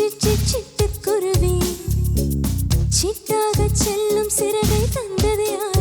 சிட்டுக்குருவி சிட்டாக செல்லும் சிறகை தந்தது யார்?